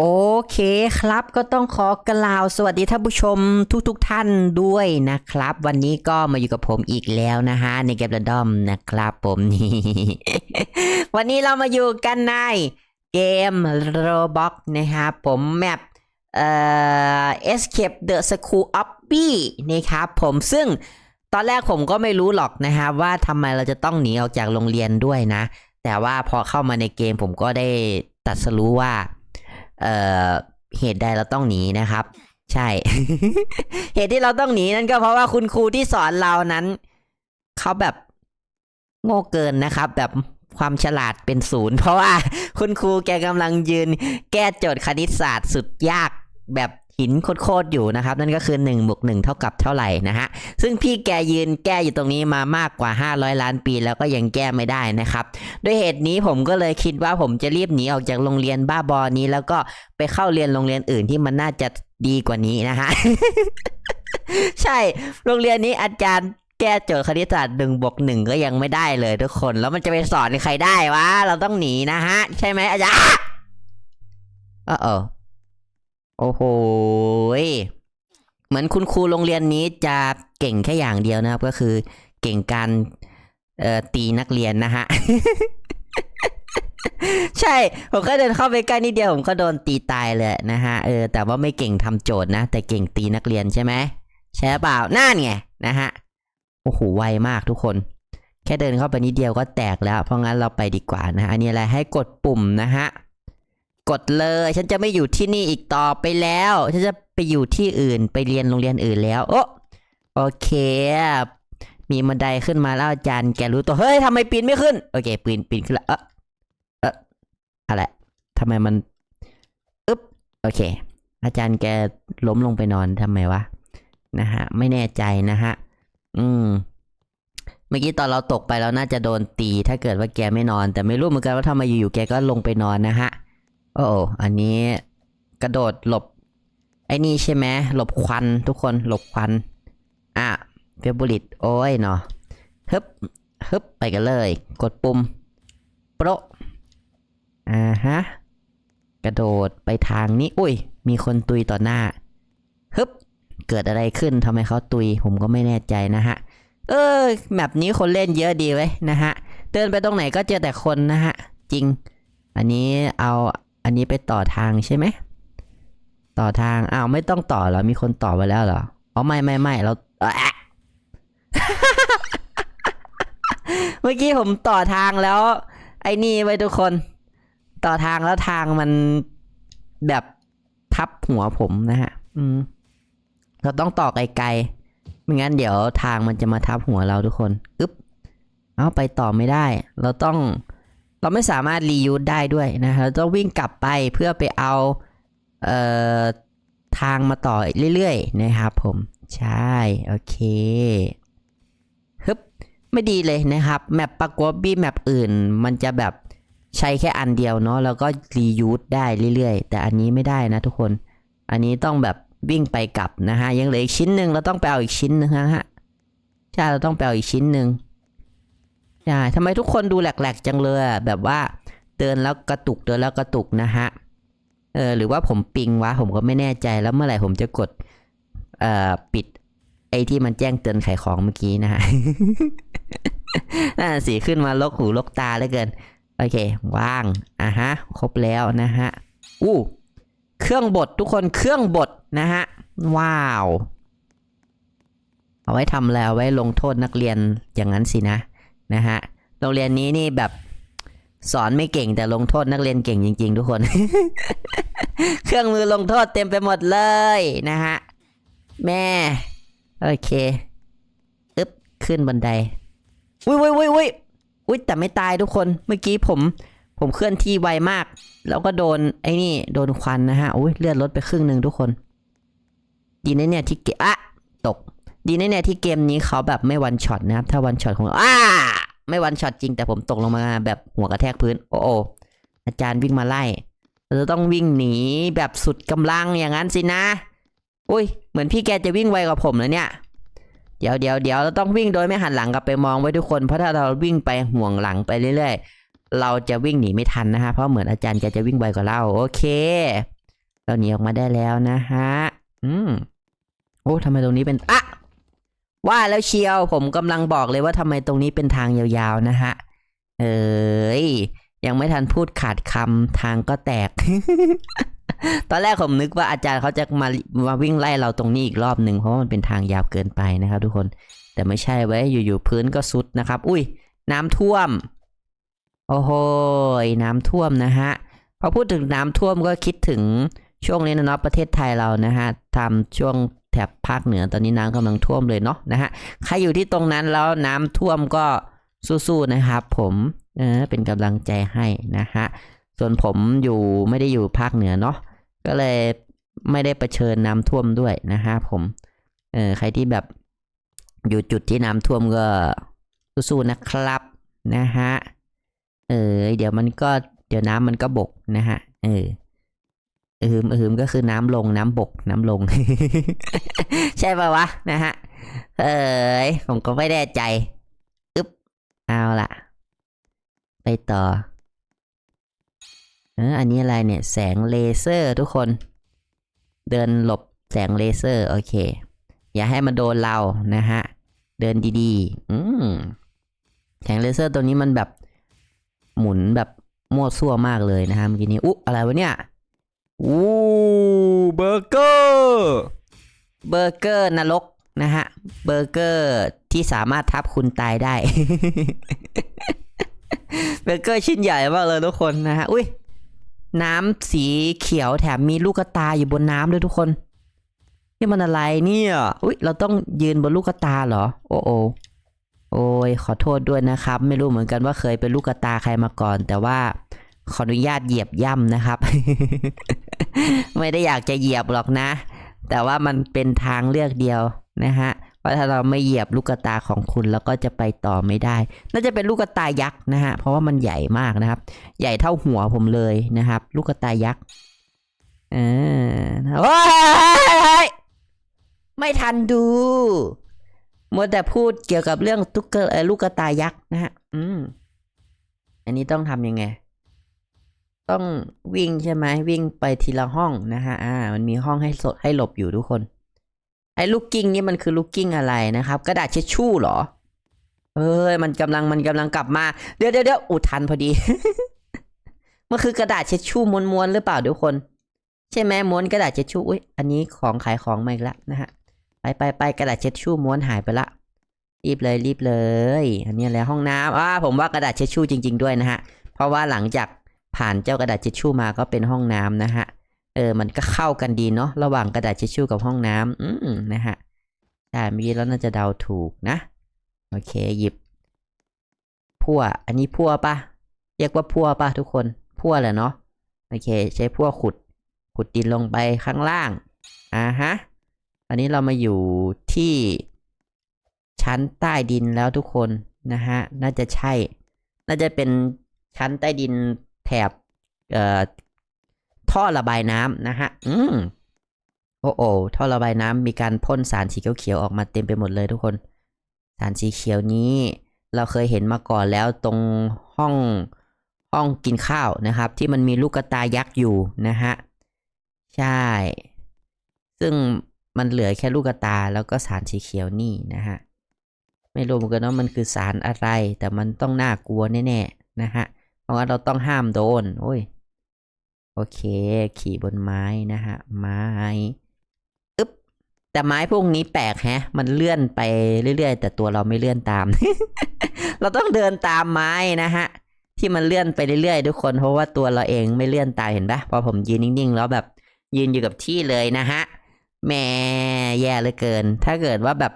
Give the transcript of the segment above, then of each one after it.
โอเคครับก็ต้องขอกล่าวสวัสดีท่านผู้ชมทุกๆทท่านด้วยนะครับ วันนี้ก็มาอยู่กับผมอีกแล้วนะฮะในเกมระดอมนะครับผมนี่วันนี้เรามาอยู่กันในเกม Roblox นะครับผมแมปเอ่อ Escape the School of B นะครับผมซึ่งตอนแรกผมก็ไม่รู้หรอกนะครับว่าทำไมเราจะต้องหนีออกจากโรงเรียนด้วยนะ แต่ว่าพอเข้ามาในเกมผมก็ได้ตัดสรู้ว่า เอ่อเหตุใดเราต้องหนีนะครับ ใช่ เหตุที่เราต้องหนีนั่นก็เพราะว่าคุณครูที่สอนเรานั้นเขาแบบโง่เกินนะครับ แบบความฉลาดเป็นศูนย์เพราะว่าคุณครูแกกำลังยืน แก้โจทย์คณิตศาสตร์สุดยากแบบ หินโคตรๆอยู่นะครับ นั่นก็คือ1นบวกหเท่ากับเท่าไหร่นะฮะซึ่งพี่แกยืนแก้อยู่ตรงนี้มามากกว่า 500 ล้านปีแล้วก็ยังแก้ไม่ได้นะครับด้วยเหตุนี้ผมก็เลยคิดว่าผมจะรีบหนีออกจากโรงเรียนบ้าบอนี้ แล้วก็ไปเข้าเรียนโรงเรียนอื่นที่มันน่าจะดีกว่านี้นะฮะใช่โรงเรียนนี้อาจารย์แก้โจทย์คณิตศาสตร์หนึ่งบวกหนึ่งก็ยังไม่ได้เลยทุกคน แล้วมันจะไปสอนใครได้วะ เราต้องหนีนะฮะ ใช่ไหมอาจารย์ออเออ โอ้โห เหมือนคุณครูโรงเรียนนี้จะเก่งแค่อย่างเดียวนะครับ ก็คือเก่งการเอ่อตีนักเรียนนะฮะ ใช่ ผมก็เดินเข้าไปใกล้นิดเดียวผมก็โดนตีตายเลยนะฮะ เออ แต่ว่าไม่เก่งทำโจทย์นะ แต่เก่งตีนักเรียนใช่ไหมใช่เปล่านั่นไงนะฮะ โอ้โห ไวมากทุกคน แค่เดินเข้าไปนิดเดียวก็แตกแล้ว เพราะงั้นเราไปดีกว่านะฮะ อันนี้อะไรให้กดปุ่มนะฮะ กดเลย ฉันจะไม่อยู่ที่นี่อีกต่อไปแล้ว ฉันจะไปอยู่ที่อื่นไปเรียนโรงเรียนอื่นแล้ว โอ้โอเคมีบันไดขึ้นมาแล้วอาจารย์แกรู้ตัวเฮ้ยทำไมปีนไม่ขึ้น โอเคปีนปีนขึ้นล้วเออเอออะไรทำไมมันอึ๊บโอเค อาจารย์แกล้มลงไปนอนทำไมวะนะฮะ ไม่แน่ใจนะฮะ อืม เมื่อกี้ตอนเราตกไปเราน่าจะโดนตี ถ้าเกิดว่าแกไม่นอน แต่ไม่รู้เหมือนกันว่าทำไมอยู่ๆแกก็ลงไปนอนนะฮะ โอ้อันนี้กระโดดหลบ ไอ้นี่ใช่ไหมหลบควันทุกคนหลบควัน อะเฟเบริตโอ้ยเนาะฮึบฮึบไปกันเลย กดปุ่มโปรอ่าฮะ กระโดดไปทางนี้ อุ้ย มีคนตุยต่อหน้าฮึบเกิดอะไรขึ้นทำไมเขาตุย ผมก็ไม่แน่ใจนะฮะ เออแมปนี้คนเล่นเยอะดีไว้นะฮะ เดินไปตรงไหนก็เจอแต่คนนะฮะ จริง อันนี้เอา อันนี้ไปต่อทางใช่ไหม ต่อทาง อ้าวไม่ต้องต่อเหรอ มีคนต่อไปแล้วเหรอ อ๋อไม่ไม่ไม่เราเอ่อแอะเมื่อกี้ผมต่อทางแล้ว ไอ้นี่ไว้ทุกคน ต่อทางแล้วทางมันแบบทับหัวผมนะฮะ อืม เราต้องต่อไกลๆ ไม่งั้นเดี๋ยวทางมันจะมาทับหัวเราทุกคน อึ๊บ เอาไปต่อไม่ได้ เราต้อง เราไม่สามารถรียูสได้ด้วยนะเราต้องวิ่งกลับไปเพื่อไปเอาเอ่อทางมาต่อเรื่อยๆ นะครับผม ใช่ โอเคฮึบไม่ดีเลยนะครับ แมปปากวบี้แมปอื่น มันจะแบบใช้แค่อันเดียวเนาะแล้วก็รียูสได้เรื่อยๆ แต่อันนี้ไม่ได้นะทุกคน อันนี้ต้องแบบวิ่งไปกลับนะฮะ ยังเหลืออีกชิ้นหนึ่งเราต้องไปเอาอีกชิ้นหนึงฮะใช่เราต้องไปเอาอีกชิ้นหนึ่ง ใช่ทำไมทุกคนดูแหลกๆจังเลยแบบว่าเดินแล้วกระตุกเดินแล้วกระตุกนะฮะเออหรือว่าผมปิงวะผมก็ไม่แน่ใจแล้วเมื่อไหร่ผมจะกดเอ่อปิด ไอ้ที่มันแจ้งเตือนขายของเมื่อกี้นะฮะน่าสีขึ้นมาลกหูลกตาเหลือเกิน โอเค ว่างอะฮะ ครบแล้วนะฮะอู้เครื่องบดทุกคนเครื่องบดนะฮะ ว้าว เอาไว้ทำแล้วไว้ลงโทษนักเรียนอย่างนั้นสินะ นะฮะโรงเรียนนี้นี่แบบสอนไม่เก่งแต่ลงโทษนักเรียนเก่งจริง ๆ ทุกคน เครื่องมือลงโทษเต็มไปหมดเลยนะฮะแม่ โอเคอึ๊บขึ้นบันไดอุ้ยอุ้ยอุ้ยอุ้ยอุ้ยแต่ไม่ตายทุกคนเมื่อกี้ผมผมเคลื่อนที่ไวมาก แล้วก็โดนไอ้นี่โดนควันนะฮะอุ้ยเลือดลดไปครึ่งหนึ่งทุกคน ดีนะเนี่ยที่เกอะตก ดีนะเนี่ยที่เกมนี้เขาแบบไม่วันช็อตนะครับ ถ้าวันช็อตของอ้า ไม่วันช็อตจริงแต่ผมตกลงมาแบบหัวกระแทกพื้น โอ้โออาจารย์วิ่งมาไล่เราจะต้องวิ่งหนีแบบสุดกำลังอย่างนั้นสินะอุ้ยเหมือนพี่แกจะวิ่งไวกว่าผมแล้วเนี่ย เดี๋ยวเดี๋ยวเดี๋ยวเราต้องวิ่งโดยไม่หันหลังกลับไปมองไว้ทุกคนเพราะถ้าเราวิ่งไปห่วงหลังไปเรื่อย ๆ เราจะวิ่งหนีไม่ทันนะฮะเพราะเหมือนอาจารย์แกจะวิ่งไวกว่าเราโอเค เราหนีออกมาได้แล้วนะฮะอืมโอ้ทำไมตรงนี้เป็นอะ ว่าแล้วเชียวผมกำลังบอกเลยว่าทำไมตรงนี้เป็นทางยาวๆนะฮะ เอ้ยยังไม่ทันพูดขาดคำทางก็แตก ตอนแรกผมนึกว่าอาจารย์เขาจะมามาวิ่งไล่เราตรงนี้อีกรอบหนึ่งเพราะว่ามันเป็นทางยาวเกินไปนะครับทุกคน แต่ไม่ใช่ไว้ยอยู่ๆพื้นก็ซุดนะครับ อุ้ยน้ำท่วม โอ้โหยน้ำท่วมนะฮะพอพูดถึงน้ำท่วมก็คิดถึงช่วงนี้นะเนาะประเทศไทยเรานะฮะทำช่วง ถบภาคเหนือตอนนี้น้ำกำลังท่วมเลยเนาะนะฮะใครอยู่ที่ตรงนั้นแล้วน้ำท่วมก็สู้ๆนะครับ ผมเออเป็นกำลังใจให้นะฮะส่วนผมอยู่ไม่ได้อยู่ภาคเหนือเนาะก็เลยไม่ได้เผชิญน้ำท่วมด้วยนะฮะผมเออใครที่แบบอยู่จุดที่น้ำท่วมก็สู้ๆนะครับนะฮะเออเดี๋ยวมันก็เดี๋ยวน้ำมันก็บกนะฮะเออ ออเออก็คือน้ำลงน้ำบกน้ำลง ใช่ปะวะนะฮะ เออผมก็ไม่แน่ใจอึ๊บเอาล่ะไปต่อเอออันนี้อะไรเนี่ย แสงเลเซอร์ทุกคน เดินหลบแสงเลเซอร์ โอเค อย่าให้มันโดนเรานะฮะ เดินดีๆ อืมแสงเลเซอร์ตัวนี้มันแบบหมุนแบบมั่วซั่วมากเลยนะฮะเมื่อกี้นี้อุ๊อะไรวะเนี่ย อู้เบอร์เกอร์เบอร์เกอร์นรกนะฮะเบอร์เกอร์ที่สามารถทับคุณตายได้ เบอร์เกอร์ชิ้นใหญ่มากเลยทุกคนนะฮะอุ้ยน้ำสีเขียวแถมมีลูกตาอยู่บนน้ำด้วยทุกคนนี่มันอะไรเนี่ยอุ้ยเราต้องยืนบนลูกตาเหรอ โอ้โอโอ้ยขอโทษด้วยนะครับ ไม่รู้เหมือนกันว่าเคยเป็นลูกตาใครมาก่อน แต่ว่าขออนุญาตเหยียบย่ำนะครับ ไม่ได้อยากจะเหยียบหรอกนะ แต่ว่ามันเป็นทางเลือกเดียวนะฮะเพราะถ้าเราไม่เหยียบลูกตาของคุณเราก็จะไปต่อไม่ได้ น่าจะเป็นลูกตายักษ์นะฮะ เพราะว่ามันใหญ่มากนะครับ ใหญ่เท่าหัวผมเลยนะครับ ลูกตายักษ์เออโอ้ยไม่ทันดูมัวแต่พูดเกี่ยวกับเรื่องตุ๊กเกอร์เอ่อลูกตายักษ์นะฮะ อืม อันนี้ต้องทำยังไง ต้องวิ่งใช่ไหมวิ่งไปทีละห้องนะฮะอ่า มันมีห้องให้สดให้หลบอยู่ทุกคน ไอ้ลูกกิ้งนี่มันคือลูกกิ้งอะไรนะครับ กระดาษเช็ดชู่เหรอ เอ้ยมันกำลังมันกำลังกลับมาเดี๋ยวเดี๋ยวเดี๋ยวอุทันพอดีมันคือกระดาษเช็ดชู่ม้วนๆหรือเปล่าทุกคน ใช่ไหมม้วนกระดาษเช็ดชู่อุ้ยอันนี้ของขายของมาอีกแล้วนะฮะไปไปไปกระดาษเช็ดชู่ม้วนหายไปละรีบเลยรีบเลย อันนี้อะไรห้องน้ำอ่าผมว่ากระดาษเช็ดชู่จริง ๆด้วยนะฮะเพราะว่าหลังจาก ผ่านเจ้ากระดาษเช็ดชู่มาก็เป็นห้องน้ำนะฮะ เออ มันก็เข้ากันดีเนาะ ระหว่างกระดาษเช็ดชู่กับห้องน้ำอืมนะฮะใช่เมื่อกี้แล้วน่าจะเดาถูกนะ โอเค หยิบพั่ว อันนี้พั่วปะเรียกว่าพั่วปะทุกคน พั่วแหละเนาะ โอเค ใช้พั่วขุด ขุดดินลงไปข้างล่าง อ่าฮะอันนี้เรามาอยู่ที่ชั้นใต้ดินแล้วทุกคนนะฮะ น่าจะใช่ น่าจะเป็นชั้นใต้ดิน แถบเอ่อท่อระบายน้ำนะฮะ อืมโอ้โอ้ท่อระบายน้ำมีการพ่นสารสีเขียวๆออกมาเต็มไปหมดเลยทุกคน สารสีเขียวนี้เราเคยเห็นมาก่อนแล้วตรงห้องห้องกินข้าวนะครับ ที่มันมีลูกกระตายักษ์อยู่นะฮะ ใช่ ซึ่งมันเหลือแค่ลูกกตาแล้วก็สารสีเขียวนี่นะฮะ ไม่รู้เหมือนกันว่ามันคือสารอะไร แต่มันต้องน่ากลัวแน่ๆนะฮะ เพราะว่าเราต้องห้ามโดน โอ้ย โอเค ขี่บนไม้นะฮะ ไม้อึ๊บ แต่ไม้พวกนี้แปลกแฮะ มันเลื่อนไปเรื่อยๆ แต่ตัวเราไม่เลื่อนตาม เราต้องเดินตามไม้นะฮะ ที่มันเลื่อนไปเรื่อยๆ ทุกคน เพราะว่าตัวเราเองไม่เลื่อนตามเห็นปะพอผมยืนนิ่งๆ แล้วแบบยืนอยู่กับที่เลยนะฮะแหม่แย่เลือเกิน ถ้าเกิดว่าแบบ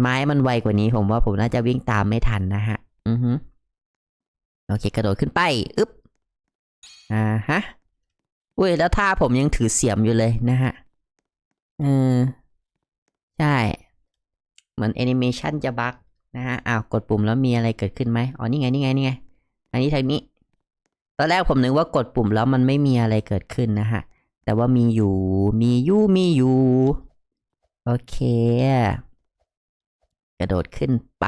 ไม้มันไวกว่านี้ผมว่าผมน่าจะวิ่งตามไม่ทันนะฮะ อือฮึ โอเคกระโดดขึ้นไปอึ๊บอ่าฮะอุ้ยแล้วท่าผมยังถือเสียมอยู่เลยนะฮะเออใช่ เหมือนแอนิเมชันจะบั๊กนะฮะอ้าวกดปุ่มแล้วมีอะไรเกิดขึ้นไหมอ๋อนี่ไงนี่ไงนี่ไง อันนี้ทางนี้ ตอนแรกผมนึกว่ากดปุ่มแล้วมันไม่มีอะไรเกิดขึ้นนะฮะ แต่ว่ามีอยู่มีอยู่มีอยู่โอเค กระโดดขึ้นไป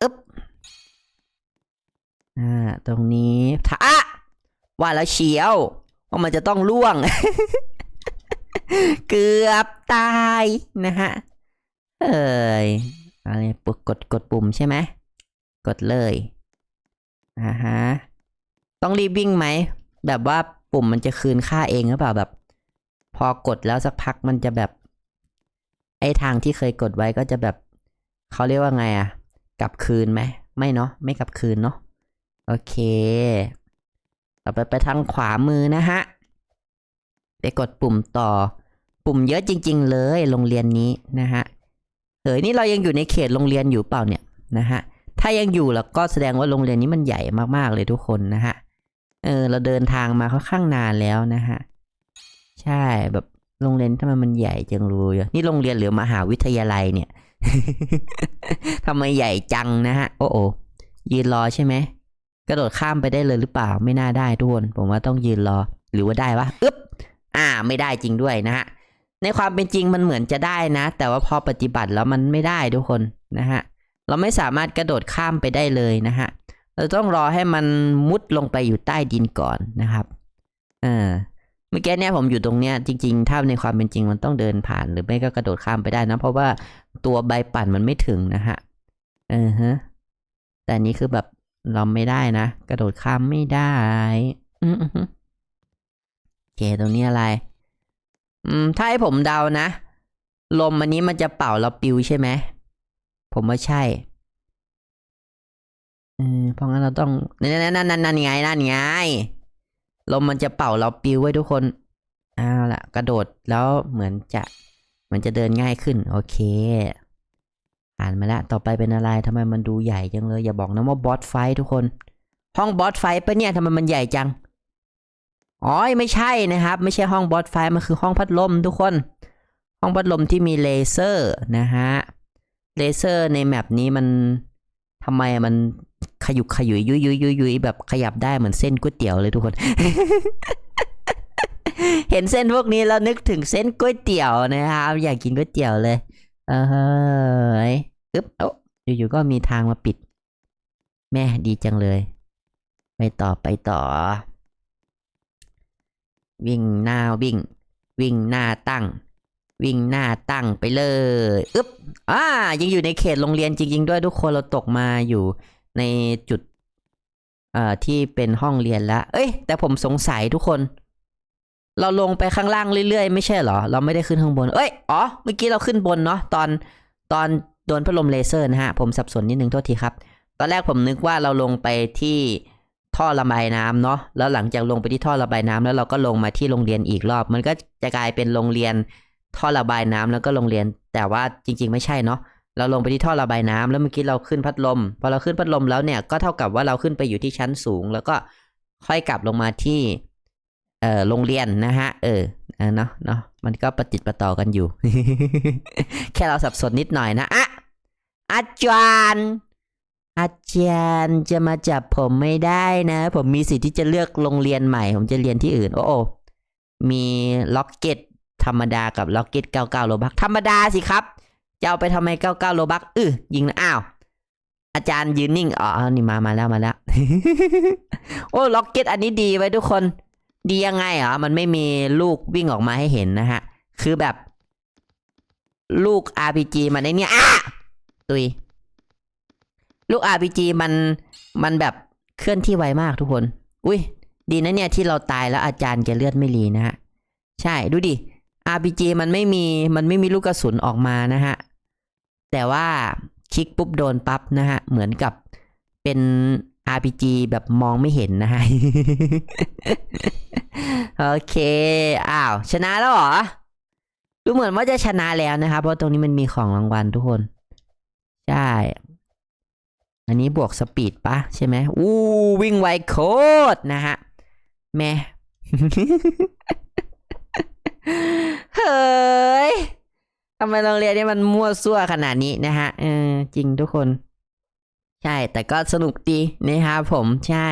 อึ๊บ อ่าตรงนี้ถ้าอะว่าแล้วเชียว ว่ามันจะต้องล่วง เกือบตายนะฮะ เอ้ยอะไรปุกกดกดปุ่มใช่ไหม กดเลยอ่าฮะ ต้องรีบวิ่งไหม แบบว่าปุ่มมันจะคืนค่าเองหรือเปล่าแบบ พอกดแล้วสักพักมันจะแบบ ไอทางที่เคยกดไว้ก็จะแบบ เขาเรียกว่าไงอะกลับคืนไหม ไม่เนาะไม่กลับคืนเนาะ โอเค ต่อไปไปทางขวามือนะฮะ ไปกดปุ่มต่อ ปุ่มเยอะจริง ๆ เลยโรงเรียนนี้นะฮะเฮ้ยนี่เรายังอยู่ในเขตโรงเรียนอยู่เปล่าเนี่ยนะฮะ ถ้ายังอยู่แล้วก็แสดงว่าโรงเรียนนี้มันใหญ่มากๆเลยทุกคนนะฮะ เออ เราเดินทางมาค่อนข้างนานแล้วนะฮะ ใช่แบบโรงเรียนทำไมมันใหญ่จังเลยอะนี่โรงเรียนหรือมหาวิทยาลัยเนี่ยทำไมใหญ่จังนะฮะ โอ้โอยืนรอใช่ไหม กระโดดข้ามไปได้เลยหรือเปล่าไม่น่าได้ทุกคนผมว่าต้องยืนรอ หรือว่าได้วะอึ๊บอ่าไม่ได้จริงด้วยนะฮะในความเป็นจริงมันเหมือนจะได้นะ แต่ว่าพอปฏิบัติแล้วมันไม่ได้ทุกคนนะฮะเราไม่สามารถกระโดดข้ามไปได้เลยนะฮะเราต้องรอให้มันมุดลงไปอยู่ใต้ดินก่อนนะครับเออเมื่อกี้เนี่ยผมอยู่ตรงเนี้ยจริงๆ ถ้าในความเป็นจริงมันต้องเดินผ่านหรือไม่ก็กระโดดข้ามไปได้นะ เพราะว่าตัวใบปั่นมันไม่ถึงนะฮะเออฮะแต่นี้คือแบบ เราไม่ได้นะ กระโดดข้ามไม่ได้อืมเคตรงนี้อะไร อืม ถ้าให้ผมเดานะ ลมอันนี้มันจะเป่าเราปิวใช่ไหม ผมว่าใช่เออเพราะงั้นเราต้องนั่นนั่นนั่นนั่นนั่นไงนั่นไงลมมันจะเป่าเราปิวไว้ทุกคนเอาละกระโดดแล้วเหมือนจะมือนจะเดินง่ายขึ้น โอเค ผ่านมาแล้วต่อไปเป็นอะไรทำไมมันดูใหญ่จังเลย อย่าบอกนะว่าบอสไฟทุกคน ห้องบอสไฟปะเนี่ยทำไมมันใหญ่จังอ๋อไม่ใช่นะครับ ไม่ใช่ห้องบอสไฟมันคือห้องพัดลมทุกคน ห้องพัดลมที่มีเลเซอร์นะฮะเลเซอร์ในแมปนี้มันทำไมมันขยุกขยุยยุยยุยยุยยุยแบบขยับได้เหมือนเส้นก๋วยเตี๋ยวเลยทุกคน เห็นเส้นพวกนี้แล้วนึกถึงเส้นก๋วยเตี๋ยวนะครับ อยากกินก๋วยเตี๋ยวเลย เออ เฮ้ยอึ๊บเอ้าอยู่ๆก็มีทางมาปิด แม่ดีจังเลย ไปต่อไปต่อ วิ่งหน้าวิ่ง วิ่งหน้าตั้ง วิ่งหน้าตั้งไปเลยอึ๊บอ่ายังอยู่ในเขตโรงเรียนจริง ๆ ด้วยทุกคนเราตกมาอยู่ในจุดเอ่อที่เป็นห้องเรียนแล้วเอ้ย แต่ผมสงสัยทุกคน เราลงไปข้างล่างเรื่อยๆ ไม่ใช่เหรอ เราไม่ได้ขึ้นข้างบน เอ้ย อ๋อ เมื่อกี้เราขึ้นบนเนาะตอนตอน โดนพัดลมเลเซอร์นะฮะ ผมสับสนนิดนึงโทษทีครับ ตอนแรกผมนึกว่าเราลงไปที่ท่อระบายน้ำเนาะ แล้วหลังจากลงไปที่ท่อระบายน้ำแล้วเราก็ลงมาที่โรงเรียนอีกรอบ มันก็จะกลายเป็นโรงเรียนท่อระบายน้ำแล้วก็โรงเรียน แต่ว่าจริง ๆ ไม่ใช่เนาะ เราลงไปที่ท่อระบายน้ำแล้วเมื่อกี้เราขึ้นพัดลม พอเราขึ้นพัดลมแล้วเนี่ย ก็เท่ากับว่าเราขึ้นไปอยู่ที่ชั้นสูง แล้วก็ค่อยกลับลงมาที่เอ่อโรงเรียนนะฮะ เออเออเนาะเนาะมันก็ประติดประต่อกันอยู่ แค่เราสับสนนิดหน่อยนะอะ อาจารย์ อาจารย์จะมาจับผมไม่ได้นะ ผมมีสิทธิ์ที่จะเลือกโรงเรียนใหม่ ผมจะเรียนที่อื่น โอ้โอมีล็อกเก็ตธรรมดากับล็อกเก็ต99โลบักธรรมดาสิครับ จะเอาไปทำไม99โลบักอือยิงนะอ้าวอาจารย์ยืนนิ่ง อ๋อ นี่มา มาแล้ว มาแล้ว โอ้ ล็อกเก็ตอันนี้ดีไว้ทุกคน ดียังไงเหรอมันไม่มีลูกวิ่งออกมาให้เห็นนะฮะ คือแบบ ลูก RPG มันไอเนี่ยอ้า ตุย ลูก RPG มันมันแบบเคลื่อนที่ไวมากทุกคน อุ้ยดีนะเนี่ยที่เราตายแล้วอาจารย์แกเลือดไม่รีนะฮะ ใช่ดูดิ RPG มันไม่มีมันไม่มีลูกกระสุนออกมานะฮะ แต่ว่าคลิกปุ๊บโดนปั๊บนะฮะ เหมือนกับเป็น RPG แบบมองไม่เห็นนะฮะ โอเค อ้าว ชนะแล้วเหรอ ดูเหมือนว่าจะชนะแล้วนะครับ เพราะตรงนี้มันมีของรางวัลทุกคน ใช่ อันนี้บวกสปีดปะใช่ไหมอู้วิ่งไวโคตรนะฮะ แม่เฮ้ยทำไมโรงเรียนนี้มันมั่วซั่วขนาดนี้นะฮะเออจริงทุกคน ใช่แต่ก็สนุกดีนะครับผมใช่